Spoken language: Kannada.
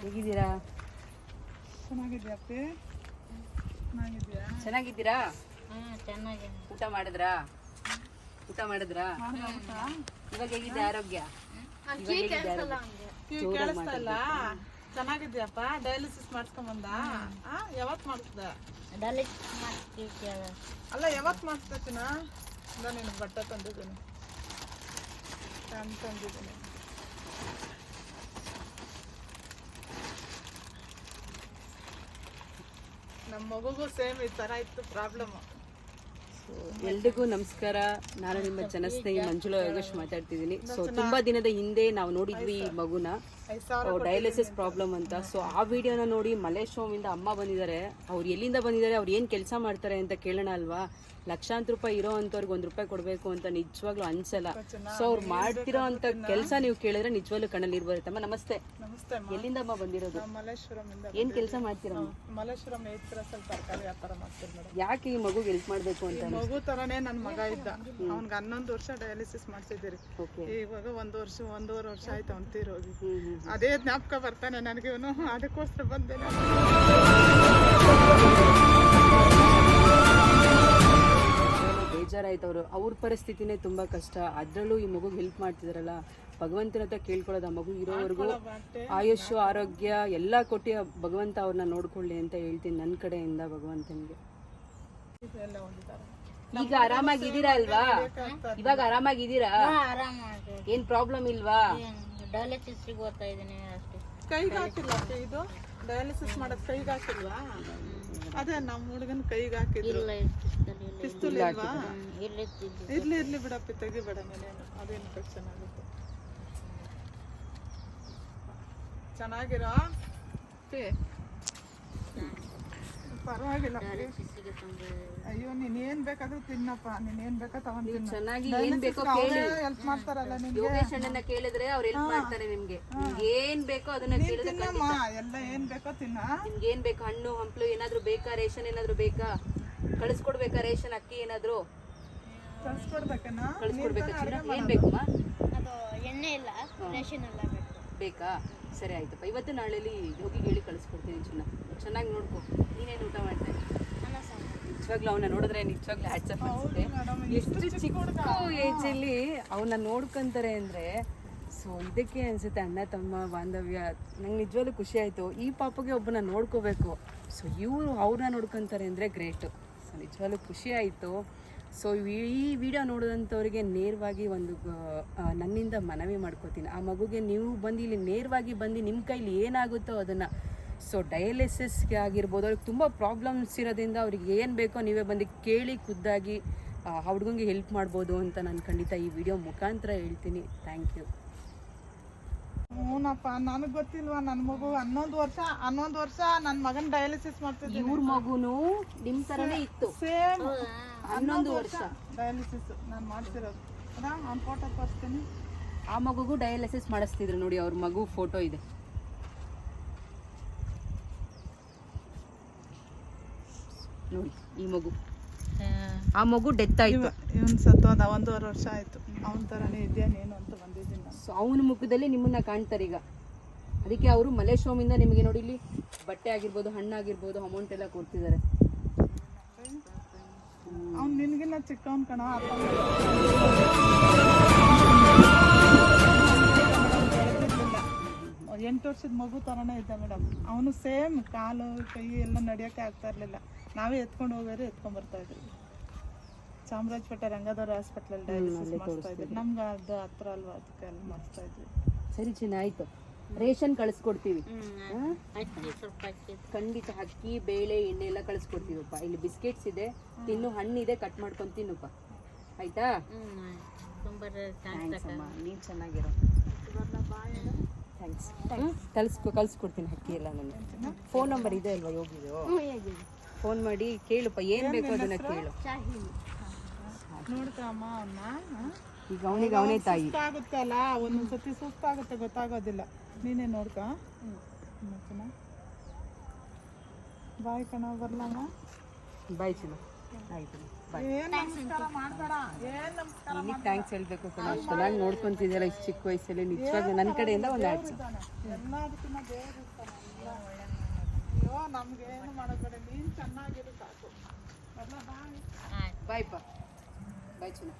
ಹೇಗಿದ್ದೀರಾ? ಚೆನ್ನಾಗಿದ್ಯಾ ಚೆನ್ನಾಗಿದ್ದೀರಾ? ಚೆನ್ನಾಗಿದ್ಯಾ ಚೆನ್ನಾಗಿದ್ದೀರಾ ಊಟ ಮಾಡಿದ್ರಾ? ಊಟ ಮಾಡಿದ್ರಾ? ಇವಾಗ ಹೇಗಿದೆ ಆರೋಗ್ಯ? ಕೇಳಿಸ್ತಾ ಇಲ್ಲ ಚೆನ್ನಾಗಿದ್ಯಪ್ಪ ಡಯಾಲಿಸಿಸ್ ಮಾಡ್ಸ್ಕೊಂಬಂದ ಯಾವತ್ ಮಾಡಿಸ್ದ ಅಲ್ಲ ಯಾವತ್ ಮಾಡಿಸ್ದ ನಾನು ನಿನಗೆ ಬಟ್ಟೆ ತಂದಿದ್ದೀನಿ. ತಂದಿದ್ದೀನಿ. ನಮ್ಮ ಮಗುಗೂ ಸೇಮ್ ಈ ಥರ ಇತ್ತು ಪ್ರಾಬ್ಲಮ್. ಎಲ್ರಿಗೂ ನಮಸ್ಕಾರ. ನಾನು ನಿಮ್ಮ ಜನಸ್ನೇಹಿ ಮಂಜುಳಾ ಯೋಗೇಶ್ ಮಾತಾಡ್ತಿದ್ದೀನಿ. ಸೊ ತುಂಬಾ ದಿನದ ಹಿಂದೆ ನಾವು ನೋಡಿದ್ವಿ ಈ ಮಗುನ. ಡಯಾಲಿಸಿಸ್ ಪ್ರಾಬ್ಲಮ್ ಅಂತ. ಸೊ ಆ ವಿಡಿಯೋನ ನೋಡಿ ಮಲೇಶ್ವರಮಿಂದ ಅಮ್ಮ ಬಂದಿದ್ದಾರೆ. ಅವ್ರು ಎಲ್ಲಿಂದ ಬಂದಿದ್ದಾರೆ ಅವ್ರು ಏನ್ ಕೆಲಸ ಮಾಡ್ತಾರೆ ಅಂತ ಕೇಳೋಣ ಅಲ್ವಾ? ಲಕ್ಷಾಂತರ ರೂಪಾಯಿ ಇರೋ ಅಂತವ್ರಿಗೆ ಒಂದ್ ರೂಪಾಯಿ ಕೊಡಬೇಕು ಅಂತ ನಿಜವಾಗ್ಲೂ ಅನ್ಸಲ್ಲ. ಸೊ ಅವ್ರು ಮಾಡ್ತಿರೋ ಅಂತ ಕೆಲಸ ನೀವು ಕೇಳಿದ್ರೆ ನಿಜವಾಗ್ಲೂ ಕಣ್ಣಲ್ಲಿ ನೀರ್ ಬರುತ್ತಮ್ಮ ನಮಸ್ತೆ. ನಮಸ್ತೆ ಎಲ್ಲಿಂದ ಅಮ್ಮ ಬಂದಿರೋದು? ಮಲ್ಲೇಶ್ವರಮಿಂದ ಏನ್ ಕೆಲಸ ಮಾಡ್ತಿರೋ? ಮಲೇಶ್ವರಂ ತರಕಾರಿ ವ್ಯಾಪಾರ ಮೇಡಮ್ ಯಾಕೆ ಈ ಮಗು ಹೆಲ್ಪ್ ಮಾಡ್ಬೇಕು ಅಂತ ಮಗು ತರನೇ ನನ್ನ ಮಗ ಇದ್ದ. ಅವ್ನಿಗೆ ಹನ್ನೊಂದು ವರ್ಷ ಡಯಾಲಿಸಿಸ್ ಮಾಡ್ಸಿದ್ದೀರಿ. ಓಕೆ ಇವಾಗ ಒಂದು ವರ್ಷ ಒಂದೂವರೆ ವರ್ಷ ಆಯ್ತು ಅವ್ನು ತೀರೋಗಿ ಅದೇ ಜ್ಞಾಪಕ ಬರ್ತಾನೆ ನನಗೆ ಅದಕ್ಕೋಸ್ಕರ ಬಂದೆ ಬೇಜಾರಾಯ್ತು ಅವರು ಅವ್ರ ಪರಿಸ್ಥಿತಿನೇ ತುಂಬಾ ಕಷ್ಟ. ಅದರಲ್ಲೂ ಈ ಮಗುಗೆ ಹೆಲ್ಪ್ ಮಾಡ್ತಿದಾರಲ್ಲ. ಭಗವಂತನ ಹತ್ರ ಕೇಳ್ಕೊಳ್ಳೋದು ಆ ಮಗು ಇರೋವರೆಗೂ ಆಯುಷ್ ಆರೋಗ್ಯ ಎಲ್ಲ ಕೊಟ್ಟು ಭಗವಂತ ಅವ್ರನ್ನ ನೋಡ್ಕೊಳ್ಳಿ ಅಂತ ಹೇಳ್ತೀನಿ ನನ್ನ ಕಡೆಯಿಂದ ಭಗವಂತನಿಗೆ. ಈಗ ಆರಾಮಾಗಿದ್ದೀರಾ ಅಲ್ವಾ? ಇವಾಗ ಆರಾಮಾಗಿದ್ದೀರಾ? ಆರಾಮಾಗಿ. ಏನ್ ಪ್ರಾಬ್ಲಮ್ ಇಲ್ವಾ? ಡಾಲಿಸಿಸ್ಗೆ ಓದ್ತಾ ಇದ್ದೀನಿ ಅಷ್ಟೇ. ಕೈಗೆ ಹಾಕಿಲ್ಲ ಅಕ್ಕ ಇದು? ಡಯಾಲಿಸಿಸ್ ಮಾಡೋದು ಕೈಗೆ ಹಾಕಿಲ್ವಾ? ಅದೇ ನಮ್ಮ ಹುಡುಗನ ಕೈಗೆ ಹಾಕಿದ್ರು. ಇಲ್ಲ ಪಿಸ್ತೂಲ್ ಇಲ್ವಾ? ಇರ್ಲಿ ಇರ್ಲಿ ಬಿಡಪ್ಪ ತೆಗಿಬೇಡ ನೀನೇನು ಅದು ಇನ್ಫೆಕ್ಷನ್ ಆಗುತ್ತೆ? ಚೆನ್ನಾಗಿರೋ? ಪೇ. ಪರವಾಗಿಲ್ಲ. ಅಯ್ಯೋ ನೀನ್ ಏನ್ ಬೇಕಾದ್ರೂ ತಿನ್ನಪ್ಪ. ನೀನ್ ಏನ್ ಬೇಕಾ ತಗೊಂಡ್ ತಿನ್ನು. ಚೆನ್ನಾಗಿ ಏನ್ ಬೇಕೋ ಕೇಳಿ. ಹೆಲ್ಪ್ ಮಾಡ್ತಾರಲ್ಲ ನಿನ್ಗೆ ಯೋಗೇಶ್ ಅಣ್ಣನ ಕೇಳಿದ್ರೆ ಅವ್ರು ಹೆಲ್ಪ್ ಮಾಡ್ತಾರೆ ನಿಮ್ಗೆ. ಏನ್ ಬೇಕೋ ಅದನ್ನ ಕೇಳಿದ್ರೆ ತಿನ್ನಮ್ಮ. ಎಲ್ಲ ಏನ್ ಬೇಕೋ ತಿನ್ನ. ನಿಮ್ಗೆ ಏನ್ ಬೇಕು? ಹಣ್ಣು ಹಂಪ್ಲು ಏನಾದ್ರು ಬೇಕಾ? ರೇಷನ್ ಏನಾದ್ರು ಬೇಕಾ? ಕಳಿಸ್ಕೊಡ್ಬೇಕಾ ರೇಷನ್ ಅಕ್ಕಿ ಏನಾದ್ರು? ಕಳಿಸ್ಕೊಡ್ಬೇಕಾ ಚಿನ್ನ ಏನ್ ಬೇಕಮ್ಮ? ಅದು ಎಣ್ಣೆ ಇಲ್ಲ ರೇಷನ್ ಎಲ್ಲ ಬೇಕು? ಸರಿ ಆಯ್ತಪ್ಪ ಇವತ್ತು ನಾಳೆಲಿ ಹೋಗಿ ಹೇಳಿ ಕಳಿಸ್ಕೊಡ್ತೀನಿ ಚಿನ್ನ. ಚೆನ್ನಾಗಿ ನೋಡ್ಕೊ. ನೀನೇನು ಊಟ ಮಾಡ್ತಾ ನಿಜವಾಗ್ಲೂ ಅವನ್ನ ನೋಡಿದ್ರೆ ನಿಜವಾಗ್ಲೂ ಹ್ಯಾಟ್ಸಪ್ ಅನ್ಸುತ್ತೆ. ಎಷ್ಟು ಚಿಕ್ಕ ಏಜಲ್ಲಿ ಅವನ್ನ ನೋಡ್ಕೊಂತಾರೆ ಅಂದ್ರೆ ಸೊ ಇದಕ್ಕೆ ಅನ್ಸುತ್ತೆ ಅಣ್ಣ ತಮ್ಮ ಬಾಂಧವ್ಯ. ನಂಗೆ ನಿಜವಾಗ್ಲೂ ಖುಷಿ ಆಯ್ತು. ಈ ಪಾಪಗೆ ಒಬ್ಬನ ನೋಡ್ಕೋಬೇಕು. ಸೊ ಇವರು ಅವ್ರನ್ನ ನೋಡ್ಕೊಂತಾರೆ ಅಂದ್ರೆ ಗ್ರೇಟ್ ಸೊ ನಿಜವಾಗ್ಲೂ ಖುಷಿ ಆಯಿತು. ಸೊ ಈ ವಿಡಿಯೋ ನೋಡಿದಂಥವ್ರಿಗೆ ನೇರವಾಗಿ ಒಂದು ನನ್ನಿಂದ ಮನವಿ ಮಾಡ್ಕೋತೀನಿ. ಆ ಮಗುಗೆ ನೀವು ಬಂದು ಇಲ್ಲಿ ನೇರವಾಗಿ ಬಂದು ನಿಮ್ಮ ಕೈಲಿ ಏನಾಗುತ್ತೋ ಅದನ್ನು. ಸೊ ಡಯಾಲಿಸಿಸ್ಗೆ ಆಗಿರ್ಬೋದು ಅವ್ರಿಗೆ ತುಂಬ ಪ್ರಾಬ್ಲಮ್ಸ್ ಇರೋದ್ರಿಂದ ಅವ್ರಿಗೆ ಏನು ಬೇಕೋ ನೀವೇ ಬಂದು ಕೇಳಿ ಖುದ್ದಾಗಿ ಆ ಹುಡುಗಂಗೆ ಹೆಲ್ಪ್ ಮಾಡ್ಬೋದು ಅಂತ ನಾನು ಖಂಡಿತ ಈ ವಿಡಿಯೋ ಮುಖಾಂತರ ಹೇಳ್ತೀನಿ. ಥ್ಯಾಂಕ್ ಯು ಹ್ಞೂನಪ್ಪ ನನಗೆ ಗೊತ್ತಿಲ್ವಾ ನನ್ನ ಮಗು ಹನ್ನೊಂದು ವರ್ಷ ಹನ್ನೊಂದು ವರ್ಷ ನನ್ನ ಮಗನ ಡಯಾಲಿಸಿಸ್ ಮಾಡ್ತಿದ್ದೆ ಇವ್ರ ಮಗುನು ನಿಮ್ಮ ಥರನೇ ಇತ್ತು. ಸೇಮ್ ಹನ್ನೊಂದು ವರ್ಷ. ಡಯಾಲಿಸಿಸ್ ನಾನು ಮಾಡ್ತಿರೋದು ಅದಾ ಅವ್ನ ಫೋಟೋ ತೋರಿಸ್ತೀನಿ. ಆ ಮಗುಗೂ ಡಯಾಲಿಸಿಸ್ ಮಾಡಿಸ್ತಿದ್ರು ನೋಡಿ ಅವ್ರ ಮಗು ಫೋಟೋ ಇದೆ. ನೋಡಿ ಈ ಮಗು. ಆ ಮಗು ಡೆತ್ ಆಯ್ತು. ಇವನ್ ಸತ್ತೋದ ಒಂದೂವರೆ ವರ್ಷ ಆಯ್ತು. ಅವನ ತರನೇ ಇದೆಯಾ ನೀನು ಅಂತ ಬಂದಿದ್ದೀನಿ ಸೊ ಅವನ ಮುಖದಲ್ಲಿ ನಿಮ್ಮನ್ನ ಕಾಣ್ತಾರೆ ಈಗ. ಅದಕ್ಕೆ ಅವರು ಮಲೇಶ್ವರಮಿಂದ ನಿಮಗೆ ನೋಡಿ ಇಲ್ಲಿ ಬಟ್ಟೆ ಆಗಿರ್ಬೋದು ಹಣ್ಣಾಗಿರ್ಬೋದು ಅಮೌಂಟ್ ಎಲ್ಲ ಕೊಡ್ತಿದ್ದಾರೆ. ಚಿಕ್ಕವನ್ ಕಣ ಅಪ್ಪ ಎಂಟು ವರ್ಷದ ಮಗು ಥರನೇ ಇದ್ದ ಮೇಡಮ್. ಅವನು ಸೇಮ್ ಕಾಲು ಕೈ ಎಲ್ಲ ನಡೆಯೋಕ್ಕೆ ಆಗ್ತಾ ಇರಲಿಲ್ಲ. ನಾವೇ ಎತ್ಕೊಂಡು ಹೋಗೋರು ಎತ್ಕೊಂಡ್ ಬರ್ತಾ ಇದ್ವಿ. ಚಾಮರಾಜಪೇಟೆ ರಂಗದವ್ರ ಹಾಸ್ಪಿಟ್ಲಲ್ಲಿ ಡಯಾಲಿಸಿಸ್ ಮಾಡ್ತಾ ಇದ್ವಿ ನಮ್ಗೆ ಅದು ಹತ್ರ ಅಲ್ವಾ ಅದಕ್ಕೆ ಅಲ್ಲಿ ಮಾಡಿಸ್ತಾ ಇದ್ವಿ. ಸರಿ ಚಿನ್ನ ಆಯ್ತು. ರೇಷನ್ ಕಳಿಸ್ಕೊಡ್ತೀವಿ. ಖಂಡಿತ ಅಕ್ಕಿ ಬೇಳೆ ಎಣ್ಣೆ ಎಲ್ಲ ಕಳಿಸ್ಕೊಡ್ತೀವಪ್ಪ. ಇಲ್ಲಿ ಬಿಸ್ಕೆಟ್ಸ್ ಇದೆ. ತಿನ್ನು ಹಣ್ಣಿದೆ ಕಟ್ ಮಾಡ್ಕೊಂಡು ತಿನ್ನುಪ್ಪ. ಆಯ್ತಾ? ನೀನು ಚೆನ್ನಾಗಿರೋ. ಥ್ಯಾಂಕ್ಸ್ ಕಳಿಸ್ಕೊ ಕಳಿಸ್ಕೊಡ್ತೀನಿ ಅಕ್ಕಿ ಎಲ್ಲ ನನಗೆ ಫೋನ್ ನಂಬರ್ ಇದೆ ಅಲ್ವಾ ಯೋಗಿದು ಫೋನ್ ಮಾಡಿ ಕೇಳುಪ್ಪ ಏನು ಬೇಕು ಅದನ್ನ ಕೇಳು. ನೋಡ್ತಾ ಅಮ್ಮ ಅವನ್ನ ಈಗ ಅವನಿಗೆ ಅವನೇ ತಾಯಿ. ಸುಸ್ತಾಗುತ್ತೆ ಅಲ್ಲ ಒಂದೊಂದ್ ಸತಿ ಸುಸ್ತಾಗುತ್ತೆ ಗೊತ್ತಾಗೋದಿಲ್ಲ. ನೀನೇ ನೋಡ್ಕ. ಬಾಯ್ ಕಣ ಬರ್ಲಮ್ಮ ಬಾಯ್ ಚಿನ್ನ. ಆಯ್ತು ಥ್ಯಾಂಕ್ಸ್ ಹೇಳ್ಬೇಕು ಕಣ ಅಷ್ಟು ಚೆನ್ನಾಗಿ ನೋಡ್ಕೊಂತಿದ್ದೀರ ಇಷ್ಟು ಚಿಕ್ಕ ವಯಸ್ಸಲ್ಲಿ ನಿಜವಾಗ ನನ್ನ ಕಡೆಯಿಂದ ಒಂದು ಆಯ್ತು ಅಯ್ಯೋ ನಮ್ಗೆ ಏನು ನೀನ್ ಚೆನ್ನಾಗಿರು ಸಾಕು. ಬಾಯ್. ಪಾ. ಬಾಯ್ ಚುನ